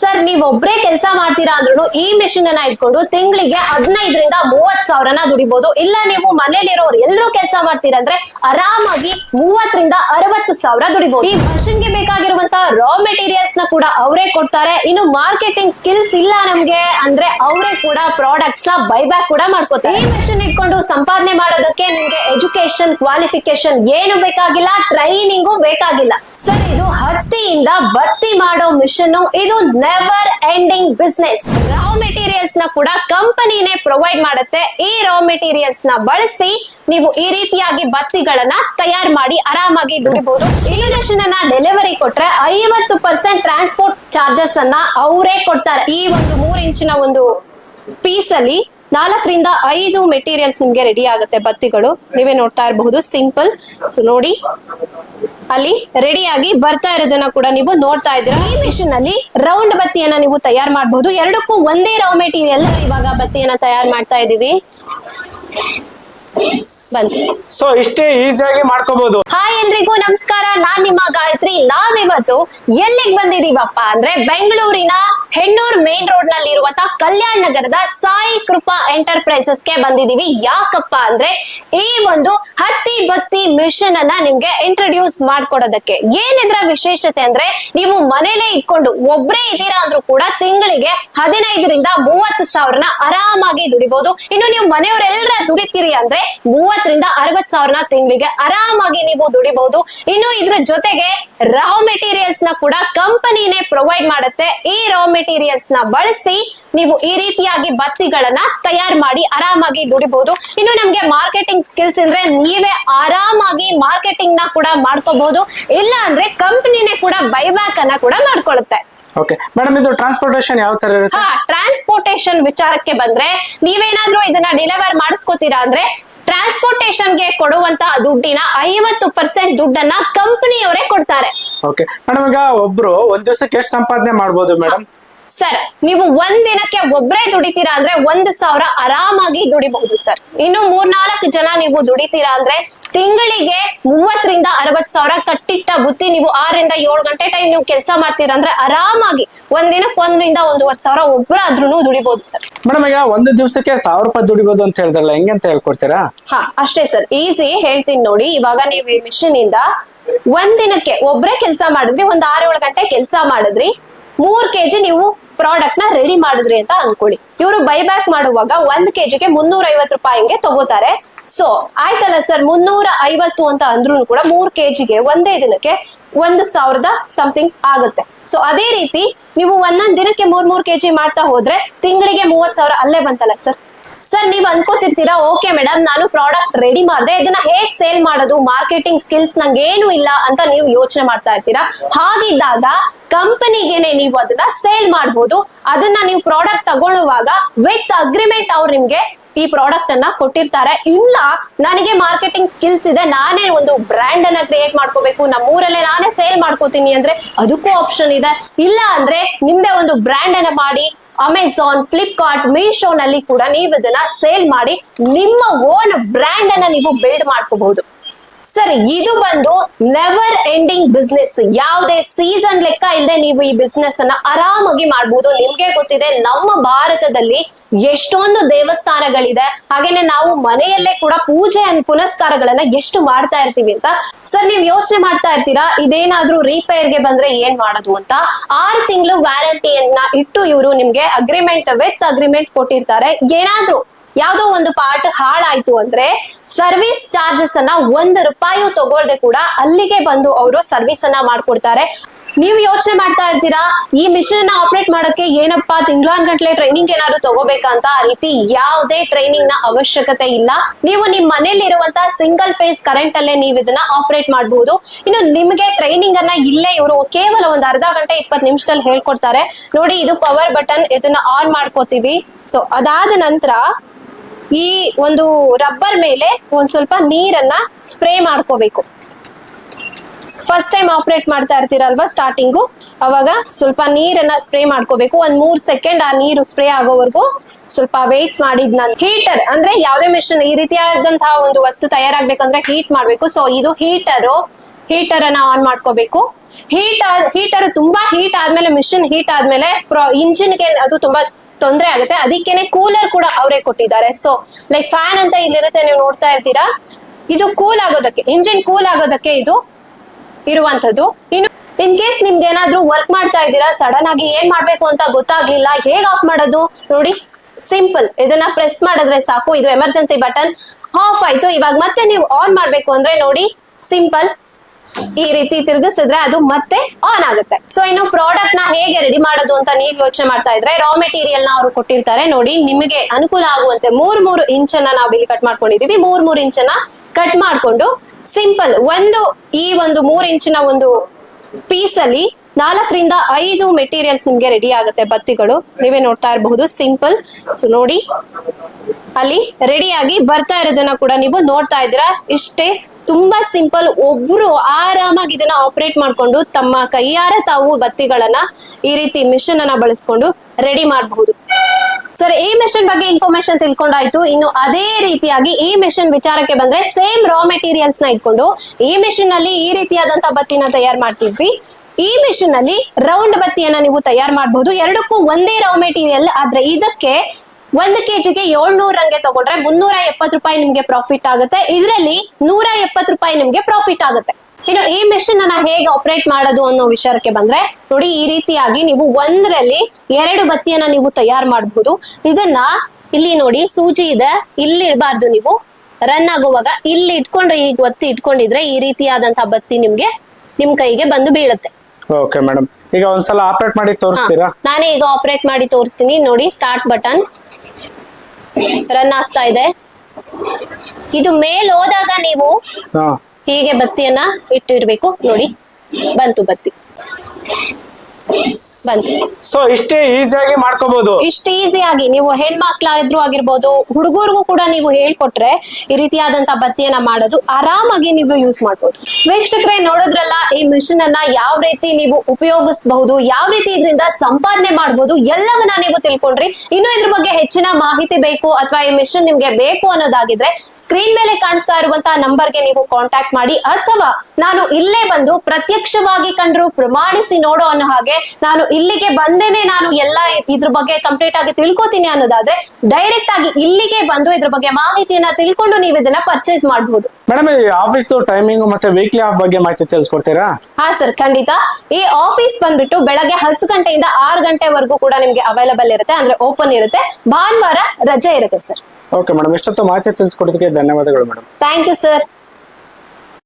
Sir ನೀವ್ ಒಬ್ರೇ ಕೆಲಸ ಮಾಡ್ತೀರಾ ಅಂದ್ರೂ ಈ ಮೆಷಿನ್ ಅನ್ನ ಇಟ್ಕೊಂಡು ತಿಂಗಳಿಗೆ ಹದಿನೈದರಿಂದ ಮೂವತ್ ಸಾವಿರನ ದುಡಿಬಹುದು ಇಲ್ಲ, ನೀವು ಮನೇಲಿರೋರು ಎಲ್ಲರೂ ಕೆಲಸ ಮಾಡ್ತೀರಾ ಅಂದ್ರೆ ಆರಾಮಾಗಿ ಮೂವತ್ತರಿಂದ ಅರವತ್ತು ಸಾವಿರ ದುಡಿಬಹುದು ಈ ಮಷಿನ್ಗೆ ಬೇಕಾಗಿರುವಂತಹ ರಾ ಮೆಟೀರಿಯಲ್ಸ್ನ ಕೂಡ ಅವರೇ ಕೊಡ್ತಾರೆ. ಇನ್ನು ಮಾರ್ಕೆಟಿಂಗ್ ಸ್ಕಿಲ್ಸ್ ಇಲ್ಲ ನಮ್ಗೆ ಅಂದ್ರೆ ಅವರೇ ಕೂಡ ಪ್ರಾಡಕ್ಟ್ಸ್ನ ಬೈಬ್ಯಾಕ್ ಕೂಡ ಮಾಡ್ಕೋತಾರೆ. ಈ ಮೆಷಿನ್ ಇಟ್ಕೊಂಡು ಸಂಪಾದನೆ ಮಾಡೋದಕ್ಕೆ ನಿಮ್ಗೆ ಎಜುಕೇಶನ್ ಕ್ವಾಲಿಫಿಕೇಶನ್ ಏನು ಬೇಕಾಗಿಲ್ಲ ಟ್ರೈನಿಂಗು ಬೇಕಾಗಿಲ್ಲ. ಸರ್ ಇದು ಹತ್ತಿಯಿಂದ ಬತ್ತಿ ಮಾಡೋ ಮಿಷನ್ ಇದು ನೆವರ್ ಎಂಡಿಂಗ್ ಬಿಸ್ನೆಸ್ ರಾ ಮೆಟೀರಿಯಲ್ಸ್ನ ಕೂಡ ಕಂಪನಿನೇ ಪ್ರೊವೈಡ್ ಮಾಡುತ್ತೆ. ಈ ರಾ ಮೆಟೀರಿಯಲ್ಸ್ನ ಬಳಸಿ ನೀವು ಈ ರೀತಿಯಾಗಿ ಬತ್ತಿಗಳನ್ನ ತಯಾರು ಮಾಡಿ ಆರಾಮಾಗಿ ದುಡಿಬಹುದು ಇಲ್ಯುಮಿನೇಷನ್ ಅನ್ನ ಡೆಲಿವರಿ ಕೊಟ್ರೆ ಐವತ್ತು ಪರ್ಸೆಂಟ್ ಟ್ರಾನ್ಸ್ಪೋರ್ಟ್ ಚಾರ್ಜಸ್ ಅನ್ನ ಅವರೇ ಕೊಡ್ತಾರೆ. ಈ ಒಂದು ಮೂರ್ ಇಂಚಿನ ಒಂದು ಪೀಸ್ ಅಲ್ಲಿ ನಾಲ್ಕರಿಂದ ಐದು ಮೆಟೀರಿಯಲ್ಸ್ ನಿಮ್ಗೆ ರೆಡಿ ಆಗುತ್ತೆ ಬತ್ತಿಗಳು. ನೀವೇ ನೋಡ್ತಾ ಇರಬಹುದು. ಸಿಂಪಲ್ ಸೊ ನೋಡಿ. ಅಲ್ಲಿ ರೆಡಿಯಾಗಿ ಬರ್ತಾ ಇರೋದನ್ನ ಕೂಡ ನೀವು ನೋಡ್ತಾ ಇದ್ದೀರಾ. ಈ ಮಿಷನ್ ಅಲ್ಲಿ ರೌಂಡ್ ಬತ್ತಿಯನ್ನ ನೀವು ತಯಾರು ಮಾಡಬಹುದು ಎರಡಕ್ಕೂ ಒಂದೇ ರಾ ಮೆಟೀರಿಯಲ್ ಇವಾಗ ಬತ್ತಿಯನ್ನ ತಯಾರು ಮಾಡ್ತಾ ಇದೀವಿ ಬನ್ನಿ. ಸೊ ಇಷ್ಟೇ ಈಸಿಯಾಗಿ ಮಾಡ್ಕೋಬಹುದು ಹಾಯ್ ಎಲ್ರಿಗೂ ನಮಸ್ಕಾರ. ನಾನ್ ನಿಮ್ಮ ಗಾಯತ್ರಿ. ನಾವಿವತ್ತು ಎಲ್ಲಿಗ್ ಬಂದಿದೀವಪ್ಪ ಅಂದ್ರೆ ಬೆಂಗಳೂರಿನ ಹೆಣ್ಣೂರ್ ಮೇನ್ ರೋಡ್ನಲ್ಲಿ ಇರುವಂತಹ ಕಲ್ಯಾಣ್ ನಗರದ ಸಾಯಿ ಕೃಪಾ ಎಂಟರ್ಪ್ರೈಸಸ್ಗೆ ಬಂದಿದೀವಿ ಯಾಕಪ್ಪ ಅಂದ್ರೆ ಈ ಒಂದು ಹತ್ತಿ ಬತ್ತಿ ಮಿಷನ್ ಅನ್ನ ನಿಮ್ಗೆ ಇಂಟ್ರೊಡ್ಯೂಸ್ ಮಾಡ್ಕೊಡೋದಕ್ಕೆ. ಏನಿದ್ರ ವಿಶೇಷತೆ ಅಂದ್ರೆ ನೀವು ಮನೇಲೆ ಇಟ್ಕೊಂಡು ಒಬ್ರೇ ಇದ್ದೀರಾ ಅಂದ್ರೂ ಕೂಡ ತಿಂಗಳಿಗೆ ಹದಿನೈದರಿಂದ ಮೂವತ್ತು ಸಾವಿರನ ಆರಾಮಾಗಿ ದುಡಿಬಹುದು ಇನ್ನು ನೀವು ಮನೆಯವರೆಲ್ಲರ ದುಡಿತೀರಿ ಅಂದ್ರೆ ಮೂವತ್ತರಿಂದ ಅರವತ್ ಸಾವಿರನ ತಿಂಗಳಿಗೆ ಆರಾಮಾಗಿ ನೀವು ದುಡಿಬಹುದು. ಇನ್ನು ಇದ್ರ ಜೊತೆಗೆ ರಾ ಮೆಟೀರಿಯಲ್ಸ್ನ ಕೂಡ ಕಂಪನಿನೇ ಪ್ರೊವೈಡ್ ಮಾಡುತ್ತೆ. ಈ ರಾ ಮೆಟೀರಿಯಲ್ಸ್ನ ಬಳಸಿ ನೀವು ಈ ರೀತಿಯಾಗಿ ಬತ್ತಿಗಳನ್ನ ತಯಾರು ಮಾಡಿ ಆರಾಮಾಗಿ ದುಡಿಬಹುದು. ಇನ್ನು ನಮ್ಗೆ ಮಾರ್ಕೆಟಿಂಗ್ ಸ್ಕಿಲ್ಸ್ ಇದ್ರೆ ನೀವೇ ಆರಾಮಾಗಿ ಮಾರ್ಕೆಟಿಂಗ್ನ ಕೂಡ ಮಾಡ್ಕೋಬಹುದು. ಇಲ್ಲ ಅಂದ್ರೆ ಕಂಪನಿನೇ ಕೂಡ ಬೈಬ್ಯಾಕ್ ಅನ್ನ ಕೂಡ ಮಾಡ್ಕೊಳ್ಳುತ್ತೆ ಓಕೆ ಮೇಡಮ್ ಇದು ಟ್ರಾನ್ಸ್ಪೋರ್ಟೇಶನ್ ಯಾವ ತರ ಇರುತ್ತೆ? ಹಾ ಟ್ರಾನ್ಸ್ಪೋರ್ಟೇಷನ್ ವಿಚಾರಕ್ಕೆ ಬಂದ್ರೆ ನೀವೇನಾದ್ರೂ ಇದನ್ನ ಡೆಲಿವರ್ ಮಾಡಿಸ್ಕೋತೀರಾ ಅಂದ್ರೆ ಟ್ರಾನ್ಸ್ಪೋರ್ಟೇಶನ್ಗೆ ಕೊಡುವಂತ ದುಡ್ಡಿನ ಐವತ್ತು ಪರ್ಸೆಂಟ್ ದುಡ್ಡನ್ನ ಕಂಪನಿಯವರೇ ಕೊಡ್ತಾರೆ. ಓಕೆ ಮೇಡಮ್ ಈಗ ಒಬ್ರು ಒಂದ್ ದಿವಸಕ್ಕೆ ಎಷ್ಟು ಸಂಪಾದನೆ ಮಾಡ್ಬೋದು ಮೇಡಮ್ ಸರ್ ನೀವು ಒಂದ್ ದಿನಕ್ಕೆ ಒಬ್ರೇ ದುಡಿತೀರಾ ಅಂದ್ರೆ ಒಂದ್ ಸಾವಿರ ಆರಾಮಾಗಿ ದುಡಿಬಹುದು ಸರ್. ಇನ್ನು ಮೂರ್ನಾಲ್ಕು ಜನ ನೀವು ದುಡಿತೀರಾ ಅಂದ್ರೆ ತಿಂಗಳಿಗೆ ಮೂವತ್ತರಿಂದ ಅರವತ್ ಸಾವಿರ ಕಟ್ಟಿಟ್ಟ ಬುತ್ತಿ ನೀವು ಆರರಿಂದ ಏಳು ಗಂಟೆ ಟೈಮ್ ನೀವು ಕೆಲಸ ಮಾಡ್ತೀರಾ ಅಂದ್ರೆ ಆರಾಮಾಗಿ ಒಂದ್ ದಿನಕ್ಕೆ ಒಂದರಿಂದ ಒಂದೂವರೆ ಸಾವಿರ ಒಬ್ಬರಾದ್ರೂ ದುಡಿಬಹುದು ಸರ್. ಮೇಡಮ್ ಈಗ ಒಂದು ದಿವಸಕ್ಕೆ ಸಾವಿರ ರೂಪಾಯಿ ದುಡಿಬಹುದು ಅಂತ ಹೇಳಿದ್ರಲ್ಲ ಹೆಂಗೆ ಅಂತ ಹೇಳ್ಕೊಡ್ತೀರಾ? ಹಾ ಅಷ್ಟೇ ಸರ್. ಈಸಿ ಹೇಳ್ತೀನಿ ನೋಡಿ. ಇವಾಗ ನೀವು ಈ ಮಿಷನ್ ಇಂದ ಒಂದ್ ದಿನಕ್ಕೆ ಒಬ್ರೇ ಕೆಲಸ ಮಾಡಿದ್ರಿ ಒಂದ್ ಆರೇಳು ಏಳು ಗಂಟೆ ಕೆಲಸ ಮಾಡಿದ್ರಿ. ಮೂರ್ ಕೆಜಿ ನೀವು ಪ್ರಾಡಕ್ಟ್ನ ರೆಡಿ ಮಾಡಿದ್ರಿ ಅಂತ ಅನ್ಕೊಳ್ಳಿ. ಇವರು ಬೈಬ್ಯಾಕ್ ಮಾಡುವಾಗ ಒಂದ್ ಕೆಜಿಗೆ ಮುನ್ನೂರ ಐವತ್ತು ರೂಪಾಯಿ ಹಿಂಗೆ ತಗೋತಾರೆ. ಸೊ ಆಯ್ತಲ್ಲ ಸರ್ ಮುನ್ನೂರ ಐವತ್ತು ಅಂತ ಅಂದ್ರೂ ಕೂಡ ಮೂರ್ ಕೆಜಿಗೆ ಒಂದೇ ದಿನಕ್ಕೆ ಒಂದು ಸಾವಿರದ ಸಮಥಿಂಗ್ ಆಗುತ್ತೆ. ಸೊ ಅದೇ ರೀತಿ ನೀವು ಒಂದೊಂದ್ ದಿನಕ್ಕೆ ಮೂರ್ ಮೂರ್ ಕೆಜಿ ಮಾಡ್ತಾ ಹೋದ್ರೆ ತಿಂಗಳಿಗೆ ಮೂವತ್ ಸಾವಿರ ಅಲ್ಲೇ ಬಂತಲ್ಲ ಸರ್ ಸರ್ ನೀವ್ ಅನ್ಕೋತಿರ್ತೀರಾ? ಓಕೆ ಮೇಡಮ್ ನಾನು ಪ್ರಾಡಕ್ಟ್ ರೆಡಿ ಮಾಡಿದೆ. ಇದನ್ನ ಹೇಗ್ ಸೇಲ್ ಮಾಡೋದು? ಮಾರ್ಕೆಟಿಂಗ್ ಸ್ಕಿಲ್ಸ್ ನಂಗೆ ಏನು ಇಲ್ಲ ಅಂತ ನೀವು ಯೋಚನೆ ಮಾಡ್ತಾ ಇರ್ತೀರಾ? ಹಾಗಿದ್ದಾಗ ಕಂಪನಿಗೆನೆ ನೀವು ಅದನ್ನ ಸೇಲ್ ಮಾಡ್ಬೋದು. ಅದನ್ನ ನೀವು ಪ್ರಾಡಕ್ಟ್ ತಗೊಳ್ಳುವಾಗ ವಿತ್ ಅಗ್ರಿಮೆಂಟ್ ಅವ್ರು ನಿಮ್ಗೆ ಈ ಪ್ರಾಡಕ್ಟ್ ಅನ್ನ ಕೊಟ್ಟಿರ್ತಾರೆ. ಇಲ್ಲ, ನನಗೆ ಮಾರ್ಕೆಟಿಂಗ್ ಸ್ಕಿಲ್ಸ್ ಇದೆ. ನಾನೇ ಒಂದು ಬ್ರ್ಯಾಂಡ್ ಅನ್ನ ಕ್ರಿಯೇಟ್ ಮಾಡ್ಕೋಬೇಕು. ನಮ್ಮೂರಲ್ಲೇ ನಾನೇ ಸೇಲ್ ಮಾಡ್ಕೋತೀನಿ ಅಂದ್ರೆ ಅದಕ್ಕೂ ಆಪ್ಷನ್ ಇದೆ. ಇಲ್ಲ ಅಂದ್ರೆ ನಿಮ್ದೇ ಒಂದು ಬ್ರ್ಯಾಂಡ್ ಅನ್ನ ಮಾಡಿ ಅಮೆಝಾನ್ ಫ್ಲಿಪ್ಕಾರ್ಟ್ ಮೀಶೋ ನಲ್ಲಿ ಕೂಡ ನೀವು ಇದನ್ನ ಸೇಲ್ ಮಾಡಿ ನಿಮ್ಮ ಓನ್ ಬ್ರ್ಯಾಂಡ್ ಅನ್ನ ನೀವು ಬಿಲ್ಡ್ ಮಾಡ್ಕೋಬಹುದು. ಸರ್, ಇದು ಬಂದು ನೆವರ್ ಎಂಡಿಂಗ್ ಬಿಸ್ನೆಸ್ ಯಾವುದೇ ಸೀಸನ್ ಲೆಕ್ಕ ಇಲ್ಲದೆ ನೀವು ಈ ಬಿಸ್ನೆಸ್ ಅನ್ನ ಆರಾಮಾಗಿ ಮಾಡಬಹುದು ನಿಮ್ಗೆ ಗೊತ್ತಿದೆ, ನಮ್ಮ ಭಾರತದಲ್ಲಿ ಎಷ್ಟೊಂದು ದೇವಸ್ಥಾನಗಳಿದೆ. ಹಾಗೇನೆ ನಾವು ಮನೆಯಲ್ಲೇ ಕೂಡ ಪೂಜೆ ಅಂಡ್ ಪುನಸ್ಕಾರಗಳನ್ನ ಎಷ್ಟು ಮಾಡ್ತಾ ಇರ್ತೀವಿ ಅಂತ ಸರ್, ನೀವ್ ಯೋಚನೆ ಮಾಡ್ತಾ ಇರ್ತೀರಾ? ಇದೇನಾದ್ರೂ ರಿಪೇರ್ಗೆ ಬಂದ್ರೆ ಏನ್ ಮಾಡೋದು ಅಂತ? ಆರು ತಿಂಗಳು ವ್ಯಾರಂಟಿಯನ್ನ ಇಟ್ಟು ಇವರು ನಿಮ್ಗೆ ಅಗ್ರಿಮೆಂಟ್ ವಿತ್ ಅಗ್ರಿಮೆಂಟ್ ಕೊಟ್ಟಿರ್ತಾರೆ. ಏನಾದ್ರೂ ಯಾವ್ದೋ ಒಂದು ಪಾರ್ಟ್ ಹಾಳಾಯ್ತು ಅಂದ್ರೆ ಸರ್ವಿಸ್ ಚಾರ್ಜಸ್ ಅನ್ನ ಒಂದು ರೂಪಾಯಿ ತಗೊಳ್ದೆ ಕೂಡ ಅಲ್ಲಿಗೆ ಬಂದು ಅವರು ಸರ್ವಿಸ್ ಅನ್ನ ಮಾಡ್ಕೊಡ್ತಾರೆ. ನೀವು ಯೋಚನೆ ಮಾಡ್ತಾ ಇರ್ತೀರಾ, ಈ ಮಿಷನ್ ಅನ್ನ ಆಪರೇಟ್ ಮಾಡೋಕೆ ಏನಪ್ಪಾ ತಿಂಗಳಾನ್ಗಟ್ಲೆ ಟ್ರೈನಿಂಗ್ ಏನಾದ್ರು ತಗೋಬೇಕಂತ ಆ ರೀತಿ ಯಾವುದೇ ಟ್ರೈನಿಂಗ್ನ ಅವಶ್ಯಕತೆ ಇಲ್ಲ. ನೀವು ನಿಮ್ ಮನೇಲಿ ಇರುವಂತಹ ಸಿಂಗಲ್ ಫೇಸ್ ಕರೆಂಟ್ ಅಲ್ಲೇ ನೀವು ಇದನ್ನ ಆಪರೇಟ್ ಮಾಡಬಹುದು ಇನ್ನು ನಿಮ್ಗೆ ಟ್ರೈನಿಂಗ್ ಅನ್ನ ಇಲ್ಲೇ ಇವರು ಕೇವಲ ಒಂದ್ ಅರ್ಧ ಗಂಟೆ, ಇಪ್ಪತ್ತು ನಿಮಿಷದಲ್ಲಿ ಹೇಳ್ಕೊಡ್ತಾರೆ. ನೋಡಿ, ಇದು ಪವರ್ ಬಟನ್ ಇದನ್ನ ಆನ್ ಮಾಡ್ಕೋತೀವಿ. ಸೊ ಅದಾದ ನಂತರ ಈ ಒಂದು ರಬ್ಬರ್ ಮೇಲೆ ಒಂದ್ ಸ್ವಲ್ಪ ನೀರನ್ನ ಸ್ಪ್ರೇ ಮಾಡ್ಕೋಬೇಕು. ಫಸ್ಟ್ ಟೈಮ್ ಆಪರೇಟ್ ಮಾಡ್ತಾ ಇರ್ತೀರಲ್ವಾ ಸ್ಟಾರ್ಟಿಂಗು ಅವಾಗ ಸ್ವಲ್ಪ ನೀರನ್ನ ಸ್ಪ್ರೇ ಮಾಡ್ಕೋಬೇಕು. ಒಂದ್ ಮೂರ್ ಸೆಕೆಂಡ್ ಆ ನೀರು ಸ್ಪ್ರೇ ಆಗೋವರೆಗೂ ಸ್ವಲ್ಪ ವೆಯ್ಟ್ ಮಾಡಿದ್ ನಾನು ಹೀಟರ್ ಅಂದ್ರೆ ಯಾವ್ದೇ ಮಿಷನ್ ಈ ರೀತಿಯಾದಂತಹ ಒಂದು ವಸ್ತು ತಯಾರಾಗ್ಬೇಕಂದ್ರೆ ಹೀಟ್ ಮಾಡ್ಬೇಕು. ಸೊ ಇದು ಹೀಟರು ಹೀಟರ್ ಅನ್ನ ಆನ್ ಮಾಡ್ಕೋಬೇಕು. ಹೀಟ್ ಹೀಟರ್ ತುಂಬಾ ಹೀಟ್ ಆದ್ಮೇಲೆ ಮಿಷಿನ್ ಹೀಟ್ ಆದ್ಮೇಲೆ ಇಂಜಿನ್ಗೆ ಅದು ತುಂಬಾ ತೊಂದರೆ ಆಗುತ್ತೆ. ಅದಕ್ಕೇನೆ ಕೂಲರ್ ಕೂಡ ಅವರೇ ಕೊಟ್ಟಿದ್ದಾರೆ. ಸೊ ಲೈಕ್ ಫ್ಯಾನ್ ಅಂತ ಇಲ್ಲಿರುತ್ತೆ, ನೀವು ನೋಡ್ತಾ ಇರ್ತೀರಾ? ಇದು ಕೂಲ್ ಆಗೋದಕ್ಕೆ ಇಂಜಿನ್ ಕೂಲ್ ಆಗೋದಕ್ಕೆ ಇದು ಇರುವಂತದ್ದು ಇನ್ನು ಇನ್ ಕೇಸ್ ನಿಮ್ಗೆ ಏನಾದ್ರೂ ವರ್ಕ್ ಮಾಡ್ತಾ ಇದ್ದೀರಾ ಸಡನ್ ಆಗಿ ಏನ್ ಮಾಡ್ಬೇಕು ಅಂತ ಗೊತ್ತಾಗ್ಲಿಲ್ಲ, ಹೇಗ್ ಆಫ್ ಮಾಡೋದು? ನೋಡಿ ಸಿಂಪಲ್ ಇದನ್ನ ಪ್ರೆಸ್ ಮಾಡಿದ್ರೆ ಸಾಕು. ಇದು ಎಮರ್ಜೆನ್ಸಿ ಬಟನ್ ಆಫ್ ಆಯ್ತು. ಇವಾಗ ಮತ್ತೆ ನೀವು ಆನ್ ಮಾಡ್ಬೇಕು ಅಂದ್ರೆ ನೋಡಿ ಸಿಂಪಲ್ ಈ ರೀತಿ ತಿರುಗಿಸಿದ್ರೆ ಅದು ಮತ್ತೆ ಆನ್ ಆಗುತ್ತೆ. ಸೊ ಇನ್ನು ಪ್ರಾಡಕ್ಟ್ನ ಹೇಗೆ ರೆಡಿ ಮಾಡೋದು ಅಂತ ನೀವು ಯೋಚನೆ ಮಾಡ್ತಾ ಇದ್ರೆ ರಾ ಮೆಟೀರಿಯಲ್ನ ಅವರು ಕೊಟ್ಟಿರ್ತಾರೆ. ನೋಡಿ, ನಿಮಗೆ ಅನುಕೂಲ ಆಗುವಂತೆ ಮೂರ್ ಮೂರು ಇಂಚನ್ನ ನಾವು ಇಲ್ಲಿ ಕಟ್ ಮಾಡ್ಕೊಂಡಿದೀವಿ. ಮೂರ್ ಮೂರ್ ಇಂಚನ್ನ ಕಟ್ ಮಾಡ್ಕೊಂಡು ಸಿಂಪಲ್ ಒಂದು ಈ ಒಂದು ಮೂರ್ ಇಂಚಿನ ಒಂದು ಪೀಸ್ ಅಲ್ಲಿ ನಾಲ್ಕರಿಂದ ಐದು ಮೆಟೀರಿಯಲ್ಸ್ ನಿಮ್ಗೆ ರೆಡಿ ಆಗುತ್ತೆ ಬತ್ತಿಗಳು. ನೀವೇ ನೋಡ್ತಾ ಇರಬಹುದು ಸಿಂಪಲ್ ಸೊ ನೋಡಿ, ಅಲ್ಲಿ ರೆಡಿಯಾಗಿ ಬರ್ತಾ ಇರೋದನ್ನ ಕೂಡ ನೀವು ನೋಡ್ತಾ ಇದ್ದೀರಾ. ಇಷ್ಟೇ ತುಂಬಾ ಸಿಂಪಲ್, ಒಬ್ರು ಆರಾಮಾಗಿ ಇದನ್ನ ಆಪರೇಟ್ ಮಾಡ್ಕೊಂಡು ತಮ್ಮ ಕೈಯಾರ ತಾವು ಬತ್ತಿಗಳನ್ನ ಈ ರೀತಿ ಮಿಷನ್ ಅನ್ನ ಬಳಸ್ಕೊಂಡು ರೆಡಿ ಮಾಡಬಹುದು. ಸರ್, ಈ ಮಿಷನ್ ಬಗ್ಗೆ ಇನ್ಫಾರ್ಮೇಶನ್ ತಿಳ್ಕೊಂಡಾಯ್ತು. ಇನ್ನು ಅದೇ ರೀತಿಯಾಗಿ ಈ ಮಿಷನ್ ವಿಚಾರಕ್ಕೆ ಬಂದ್ರೆ ಸೇಮ್ ರಾ ಮೆಟೀರಿಯಲ್ಸ್ನ ಇಟ್ಕೊಂಡು ಈ ಮಿಷನ್ನಲ್ಲಿ ಈ ರೀತಿಯಾದಂತಹ ಬತ್ತಿನ ತಯಾರು ಮಾಡ್ತಿದ್ವಿ. ಈ ಮಿಷನ್ ಅಲ್ಲಿ ರೌಂಡ್ ಬತ್ತಿಯನ್ನ ನೀವು ತಯಾರು ಮಾಡಬಹುದು. ಎರಡಕ್ಕೂ ಒಂದೇ ರಾ ಮೆಟೀರಿಯಲ್ ಆದ್ರೆ ಇದಕ್ಕೆ ಒಂದು ಕೆಜಿಗೆ ಏಳ್ನೂರ ಹಂಗೆ ತಗೊಂಡ್ರೆ ಮುನ್ನೂರ ಎಪ್ಪತ್ ರೂಪಾಯಿ ನಿಮ್ಗೆ ಪ್ರಾಫಿಟ್ ಆಗುತ್ತೆ. ಇದರಲ್ಲಿ ನೂರ ಎಪ್ಪತ್ತು ರೂಪಾಯಿ ನಿಮ್ಗೆ ಪ್ರಾಫಿಟ್ ಆಗುತ್ತೆ. ಇನ್ನು ಈ ಮೆಷಿನ್ ಅನ್ನ ಹೇಗೆ ಆಪರೇಟ್ ಮಾಡೋದು ಅನ್ನೋ ವಿಚಾರಕ್ಕೆ ಬಂದ್ರೆ ನೋಡಿ ಈ ರೀತಿಯಾಗಿ ನೀವು ಒಂದರಲ್ಲಿ ಎರಡು ಬತ್ತಿಯನ್ನ ನೀವು ತಯಾರು ಮಾಡಬಹುದು ಇದನ್ನ ಇಲ್ಲಿ ನೋಡಿ ಸೂಜಿ ಇದೆ. ಇಲ್ಲಿ ಇಡಬಾರ್ದು ನೀವು. ರನ್ ಆಗುವಾಗ ಇಲ್ಲಿ ಇಟ್ಕೊಂಡು ಈಗ ಒತ್ತಿ ಇಟ್ಕೊಂಡಿದ್ರೆ ಈ ರೀತಿಯಾದಂತಹ ಬತ್ತಿ ನಿಮ್ಗೆ ನಿಮ್ ಕೈಗೆ ಬಂದು ಬೀಳುತ್ತೆ. ಓಕೆ ಮೇಡಮ್ ಈಗ ಒಂದ್ಸಲ ಆಪರೇಟ್ ಮಾಡಿ ತೋರಿಸ್ತೀರಾ? ನಾನೇ ಈಗ ಆಪರೇಟ್ ಮಾಡಿ ತೋರಿಸ್ತೀನಿ. ನೋಡಿ ಸ್ಟಾರ್ಟ್ ಬಟನ್ ರನ್ ಆಗ್ತಾ ಇದೆ. ಇದು ಮೇಲ್ ಹೋದಾಗ ನೀವು ಹಾ. ಹೀಗೆ ಬತ್ತಿಯನ್ನ ಇಟ್ಟಿರ್ಬೇಕು ನೋಡಿ ಬಂತು ಬತ್ತಿ. ಬಂತು ಸೊ ಇಷ್ಟೇ ಈಸಿಯಾಗಿ ಮಾಡ್ಕೋಬಹುದು ಇಷ್ಟು ಈಸಿಯಾಗಿ ನೀವು ಹೆಣ್ಮಕ್ಳಾದ್ರು ಆಗಿರ್ಬೋದು ಹುಡುಗರಿಗೂ ಕೂಡ ನೀವು ಹೇಳ್ಕೊಟ್ರೆ ಈ ರೀತಿಯಾದಂತ ಬತ್ತಿಯನ್ನ ಮಾಡೋದು ಆರಾಮಾಗಿ ನೀವು ಯೂಸ್ ಮಾಡ್ಬೋದು. ವೀಕ್ಷಕರೇ ನೋಡೋದ್ರಲ್ಲ ಈ ಮಿಷನ್ ಅನ್ನ ಯಾವ ರೀತಿ ನೀವು ಉಪಯೋಗಿಸಬಹುದು ಯಾವ ರೀತಿ ಇದರಿಂದ ಸಂಪಾದನೆ ಮಾಡಬಹುದು ಎಲ್ಲವನ್ನ ನೀವು ತಿಳ್ಕೊಂಡ್ರಿ. ಇನ್ನು ಇದ್ರ ಬಗ್ಗೆ ಹೆಚ್ಚಿನ ಮಾಹಿತಿ ಬೇಕು ಅಥವಾ ಈ ಮಿಷನ್ ನಿಮ್ಗೆ ಬೇಕು ಅನ್ನೋದಾಗಿದ್ರೆ ಸ್ಕ್ರೀನ್ ಮೇಲೆ ಕಾಣಿಸ್ತಾ ಇರುವಂತಹ ನಂಬರ್ಗೆ ನೀವು ಕಾಂಟ್ಯಾಕ್ಟ್ ಮಾಡಿ. ಅಥವಾ ನಾನು ಇಲ್ಲೇ ಬಂದು ಪ್ರತ್ಯಕ್ಷವಾಗಿ ಕಂಡ್ರು ಪ್ರಮಾಣಿಸಿ ನೋಡೋ ಅನ್ನೋ ಹಾಗೆ ನಾನು ಇಲ್ಲಿಗೆ ಬಂದೇನೆ ನಾನು ಎಲ್ಲ ಇದ್ರ ಬಗ್ಗೆ ಕಂಪ್ಲೀಟ್ ಆಗಿ ತಿಳ್ಕೊತೀನಿ ಅನ್ನೋದಾದ್ರೆ ಡೈರೆಕ್ಟ್ ಆಗಿ ಇಲ್ಲಿಗೆ ಬಂದು ಇದ್ರ ಬಗ್ಗೆ ಮಾಹಿತಿಯನ್ನ ತಿಳ್ಕೊಂಡು ನೀವು ಇದನ್ನ ಪರ್ಚೇಸ್ ಮಾಡಬಹುದು ಮೇಡಮ್ ಈ ಆಫೀಸ್ ಟೈಮಿಂಗ್ ಮತ್ತೆ ವೀಕ್ಲಿ ಆಫ್ ಬಗ್ಗೆ ಮಾಹಿತಿ ತಿಳಿಸ್ಕೊಡ್ತೀರಾ? ಹಾ ಸರ್ ಖಂಡಿತ. ಈ ಆಫೀಸ್ ಬಂದ್ಬಿಟ್ಟು ಬೆಳಗ್ಗೆ ಹತ್ತು ಗಂಟೆಯಿಂದ ಆರು ಗಂಟೆವರೆಗೂ ಕೂಡ ನಿಮ್ಗೆ ಅವೈಲಬಲ್ ಇರುತ್ತೆ ಅಂದ್ರೆ ಓಪನ್ ಇರುತ್ತೆ. ಭಾನುವಾರ ರಜೆ ಇರುತ್ತೆ ಸರ್ ಓಕೆ ಮೇಡಮ್ ಇಷ್ಟೊತ್ತು ಮಾಹಿತಿ ತಿಳಿಸ್ಕೊಡೋದಕ್ಕೆ ಧನ್ಯವಾದಗಳು ಮೇಡಮ್ ಥ್ಯಾಂಕ್ ಯು ಸರ್